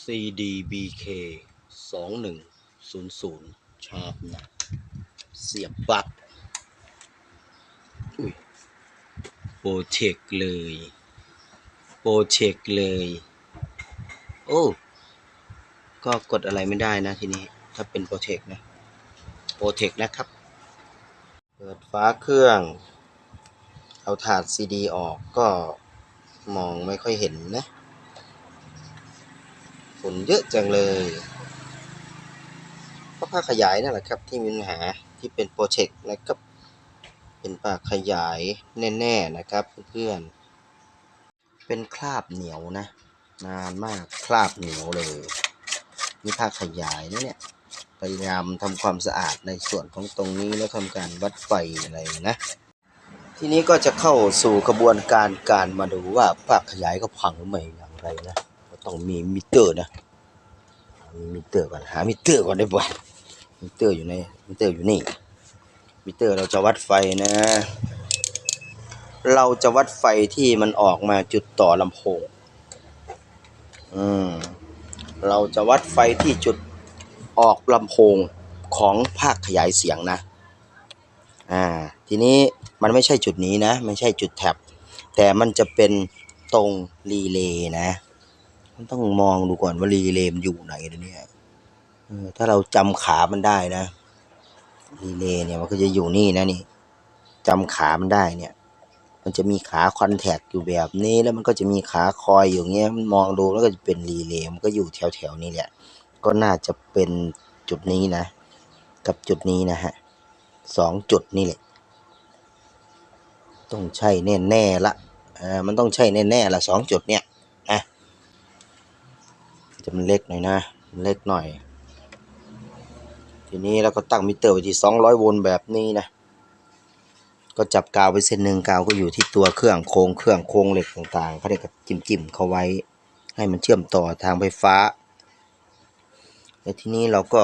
CDBK สองหนึ่งศูนย์ศูนย์ชาร์ปนะ เสียบปลั๊กอุ้ยโปรเทคเลย โปรเทคเลย โอ้ ก็กดอะไรไม่ได้นะทีนี้ ถ้าเป็นโปรเทคนะ โปรเทคนะครับ เปิดฟ้าเครื่อง เอาถาดซีดีออกก็มองไม่ค่อยเห็นนะ ฝนเยอะจังเลยก็ผ้าขยายนั่นแหละครับที่มีปัญหาที่เป็นโปรเจกต์นะครับ เป็นผ้าขยายแน่ๆนะครับเพื่อนๆเป็นคราบเหนียวนะ นานมากคราบเหนียวเลยนี่ผ้าขยายนะเนี่ยพยายามทำความสะอาดในส่วนของตรงนี้แล้วทำการวัดไฟอะไรนะ ทีนี้ก็จะเข้าสู่กระบวนการการมาดูว่าภาคขยายก็พังหรือไม่อย่างไรนะ ต้องมีมิเตอร์นะมีมิเตอร์ก่อนหามิเตอร์ก่อนได้บ่มิเตอร์อยู่ในมิเตอร์อยู่นี่มิเตอร์เราจะวัดไฟนะ เราจะวัดไฟที่มันออกมาจุดต่อลำโพงอืมเราจะวัดไฟที่จุดออกลำโพงของภาคขยายเสียงนะ อ่า ทีนี้มันไม่ใช่จุดนี้นะ ไม่ใช่จุดแท็บ แต่มันจะเป็นตรงรีเลย์นะ ต้องมองดูก่อนว่ารีเลมอยู่ไหนนะเนี่ยถ้าเราจำขามันได้นะรีเลเนี่ยมันก็จะอยู่นี่นะนี่จำขามันได้เนี่ย มันจะมีขาคอนแทคอยู่แบบนี้แล้วมันก็จะมีขาคอยอยู่เงี้ยมันมองดูแล้วก็จะเป็นรีเลมันก็อยู่แถวแถวๆนี้แหละ ก็น่าจะเป็นจุดนี้นะ กับจุดนี้นะฮะสองจุดนี่แหละ ต้องใช่แน่ๆละอ่ามันต้องใช่แน่ๆละสองจุดเนี่ย จะมันเล็กหน่อยนะนเล็กหน่อย ทีนี้เราก็ตั้งมิเตอร์ไว้ที่สองร้อยโวลต์แบบนี้นะก็จับกาวไปเส้นหนึ่งกาวก็อยู่ที่ตัวเครื่องโครงเครื่องโครงเหล็กต่างๆเขาเรียกกับจิ้มจิ้มๆเขาไว้ ให้มันเชื่อมต่อทางไฟฟ้าแล้วทีนี้เราก็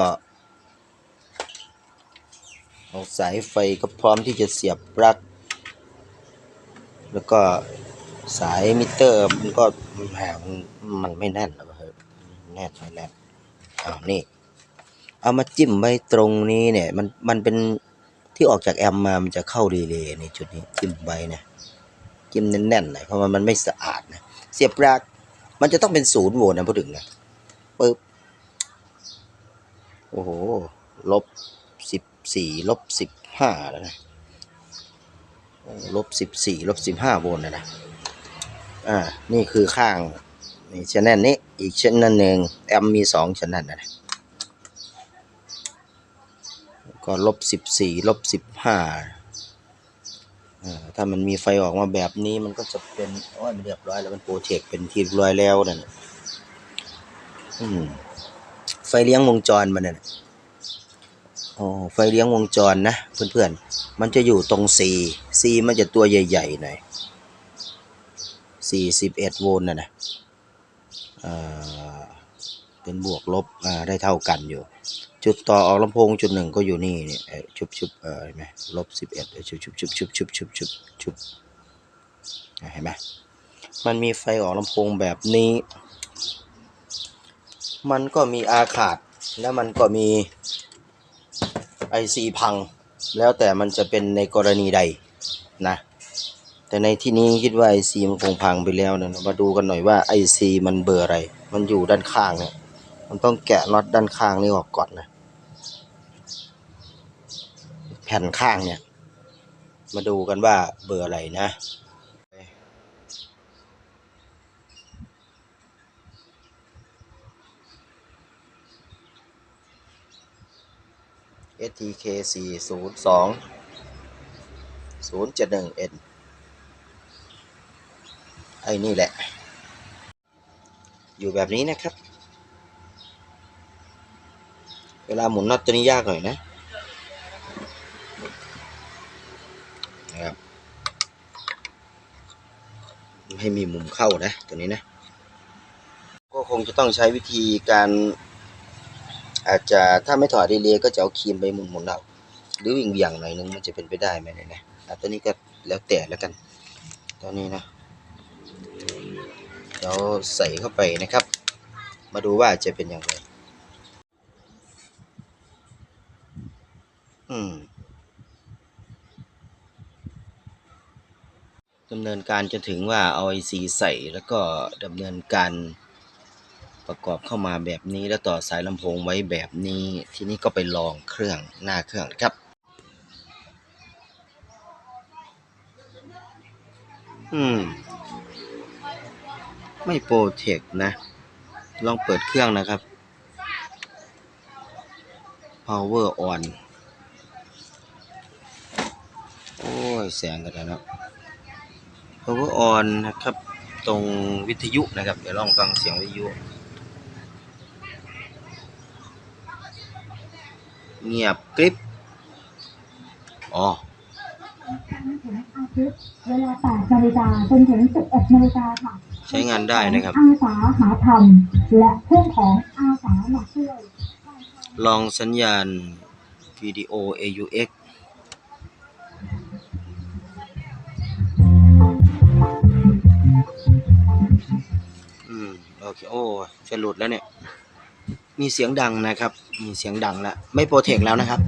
เอาสายไฟก็พร้อมที่จะเสียบปลั๊กแล้วก็สายมิเตอร์มันก็แหมมันมันไม่แน่น หรกครับแน่นไม่แน่นอ้าวนี่ เอามาจิ้มไว้ตรงนี้เนี่ย มันมันเป็นที่ออกจากแอมมามันจะเข้ารีเลย์ในจุดนี้จิ้มไว้นะจิ้มแน่นๆหน่อยเพราะมันมันไม่สะอาดนะเสียบปลั๊กมันจะต้องเป็นศูนย์โวลต์นะพูดถึงนะปึ๊บโอ้โหลบสิบสี่ลบสิบห้าแล้วนะลบสิบสี่ลบสิบห้าโวลต์นะนะอ่านี่คือข้าง นี่ชแนลนี้อีกชแนลหนึ่งแอมมีสองชแนลนะนะก็ลบสิบสี่ลบสิบห้าอ่าถ้ามันมีไฟออกมาแบบนี้มันก็จะเป็นโอ้ยมันเรียบร้อยแล้วมันโปรเจกต์เป็นที่เรียบร้อยแล้วนั่นน่ะไฟเลี้ยงวงจรมันน่ะอ๋อไฟเลี้ยงวงจรนะเพื่อนๆ มันจะอยู่ตรง C C มันจะตัวใหญ่ๆหน่อย41 โวลต์นะนะ เป็นบวกลบอ่าได้เท่ากันอยู่ จุดต่อออกลำโพงจุดหนึ่งก็อยู่นี่เนี่ยชุบชุบเออเห็นไหมลบสิบเอ็ดชุบชุบชุบชุบชุบชุบชุบชุบเห็นไหมมันมีไฟออกลำโพงแบบนี้ มันก็มีอาขาดแล้วมันก็มีไอซีพัง แล้วแต่มันจะเป็นในกรณีใดนะ แต่ในที่นี้คิดว่าไอซีมันคงพังไปแล้วนะมาดูกันหน่อยว่าไอซีมันเบอร์อะไร มันอยู่ด้านข้างเนี่ย มันต้องแกะน็อตด้านข้างนี่ออกก่อนนะ แผ่นข้างเนี่ย มาดูกันว่าเบอร์อะไรนะ STK 4 0 2 0 7 1 N ไอ้นี่แหละ อยู่แบบนี้นะครับ เวลาหมุนน็อตตัวนี้ยากหน่อยนะนะครับให้มีมุมเข้านะตัวนี้นะ ก็คงจะต้องใช้วิธีการ อาจจะถ้าไม่ถอดดีเลยก็จะเอาครีมไปหมุนๆเอาหรือวิ่งเบี่ยงหน่อยนึงมันจะเป็นไปได้ไหมเนี่ยนะอะตัวนี้ก็แล้วแต่แล้วกันตัวนี้นะ เราใส่เข้าไปนะครับ มาดูว่าจะเป็นอย่างไร อืมดำเนินการจนถึงว่าเอาไอซีใส่แล้วก็ดำเนินการประกอบเข้ามาแบบนี้แล้วต่อสายลำโพงไว้แบบนี้ ทีนี้ก็ไปลองเครื่องหน้าเครื่องครับ อืม ไม่โปรเทคนะ ลองเปิดเครื่องนะครับ power on โอ้ย แสงกันแล้วนะ power on นะครับ ตรงวิทยุนะครับ เดี๋ยวลองฟังเสียงวิทยุ เงียบกริบอ๋อเวลา8นาฬิกาจนถึง11นาฬิกาค่ะ ใช้งานได้นะครับ อาสาหาธรรมและเรื่องของอาสามาช่วยลองสัญญาณวิดีโอ AUX อืมโอเคโอ้จะหลุดแล้วเนี่ย มีเสียงดังนะครับ มีเสียงดังแล้ว ไม่โปรเทคแล้วนะครับ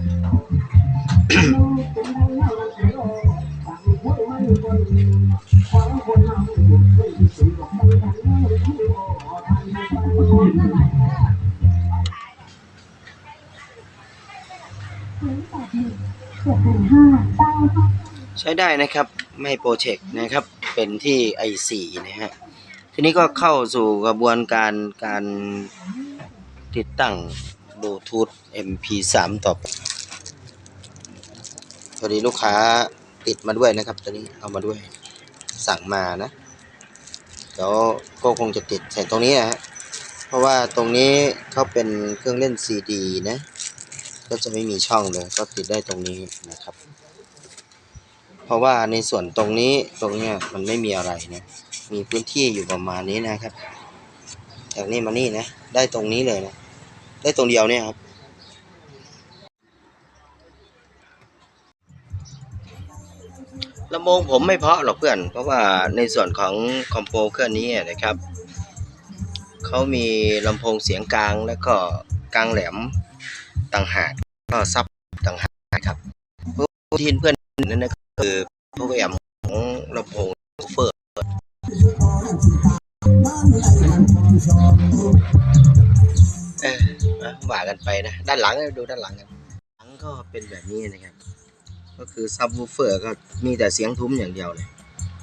ใช้ได้นะครับไม่โปรเจกต์นะครับเป็นที่ i4 นะฮะทีนี้ก็เข้าสู่กระบวนการการติดตั้งบลูทูธ MP3 ต่อไปพอดีลูกค้าติดมาด้วยนะครับตัวนี้เอามาด้วยสั่งมานะเดี๋ยวก็คงจะติดใส่ตรงนี้นะฮะ เพราะว่าตรงนี้เขาเป็นเครื่องเล่นซีดีนะ ก็จะไม่มีช่องเลยก็ติดได้ตรงนี้นะครับ เพราะว่าในส่วนตรงนี้ตรงเนี้ยมันไม่มีอะไรนะมีพื้นที่อยู่ประมาณนี้นะครับจากนี้มานี่นะ ได้ตรงนี้เลยนะ ได้ตรงเดียวเนี่ยครับ ลำโพงผมไม่เพาะหรอกเพื่อน เพราะว่าในส่วนของคอมโปเครื่องนี้นะครับ เขามีลำโพงเสียงกลางแล้วก็กลางแหลมต่างหากก็ซับต่างหากครับผู้ที่เพื่อนนั่นก็คือพวกแอมของลำโพงเฟอร์เออนะว่ากันไปนะ ด้านหลังดูด้านหลังกันหลังก็เป็นแบบนี้นะครับ ก็คือซับวูเฟอร์ก็มีแต่เสียงทุ้มอย่างเดียวเลย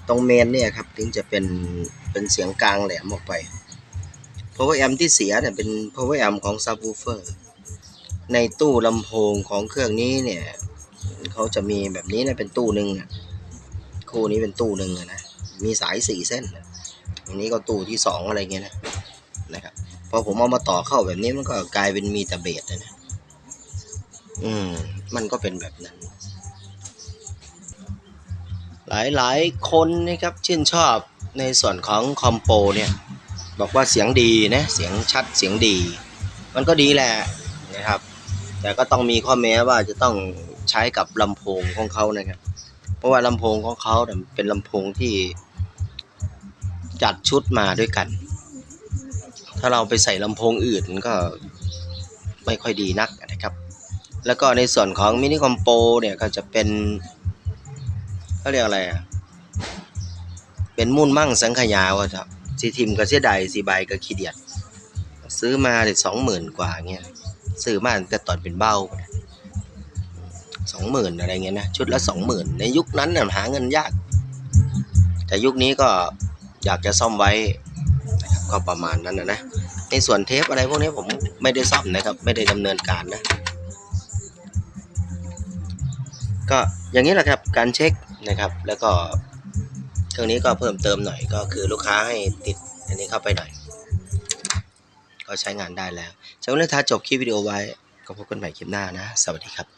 ตรงเมนเนี่ยครับถึงจะเป็นเป็นเสียงกลางแหลมออกไป power amp ที่เสียเนี่ยเป็น power amp ของ subwoofer ในตู้ลำโพงของเครื่องนี้เนี่ยเขาจะมีแบบนี้นะเป็นตู้หนึ่งคู่นี้เป็นตู้หนึ่งนะมีสายสี่เส้นอันนี้ก็ตู้ที่สองอะไรเงี้ยนะนะครับพอผมเอามาต่อเข้าแบบนี้มันก็กลายเป็นมีแต่เบสนะ อืม มันก็เป็นแบบนั้น หลายหลายๆคนนะครับชื่นชอบในส่วนของคอมโปเนี่ย บอกว่าเสียงดีนะเสียงชัดเสียงดี มันก็ดีแหละนะครับ แต่ก็ต้องมีข้อแม้ว่าจะต้องใช้กับลำโพงของเขานะครับเพราะว่าลำโพงของเขาเป็นลำโพงที่จัดชุดมาด้วยกัน ถ้าเราไปใส่ลำโพงอื่นมันก็ไม่ค่อยดีนักนะครับ แล้วก็ในส่วนของมินิคอมโปเนี่ยก็จะเป็นเขาเรียกอะไรอะเป็นมุ่นมั่งสังขยาวะครับ สีทิมก็เสียดายสีใบก็ขี้เดียด ซื้อมาเด็ดสองหมื่นกว่าเงี้ยซื้อมาตั้งแต่ตอนเป็นเบ้าสองหมื่นอะไรเงี้ยนะชุดละสองหมื่นในยุคนั้นน่ะหาเงินยาก แต่ยุคนี้ก็อยากจะซ่อมไว้นะครับก็ประมาณนั้นนะนะในส่วนเทปอะไรพวกนี้ผมไม่ได้ซ่อมนะครับ ไม่ได้ดำเนินการนะก็อย่างนี้แหละครับการเช็คนะครับ แล้วก็ เครื่องนี้ก็เพิ่มเติมหน่อยก็คือลูกค้าให้ติดอันนี้เข้าไปหน่อย ก็ใช้งานได้แล้วสำหรับท้าจบคลิปวิดีโอไว้ก็พบกันใหม่คลิปหน้านะ สวัสดีครับ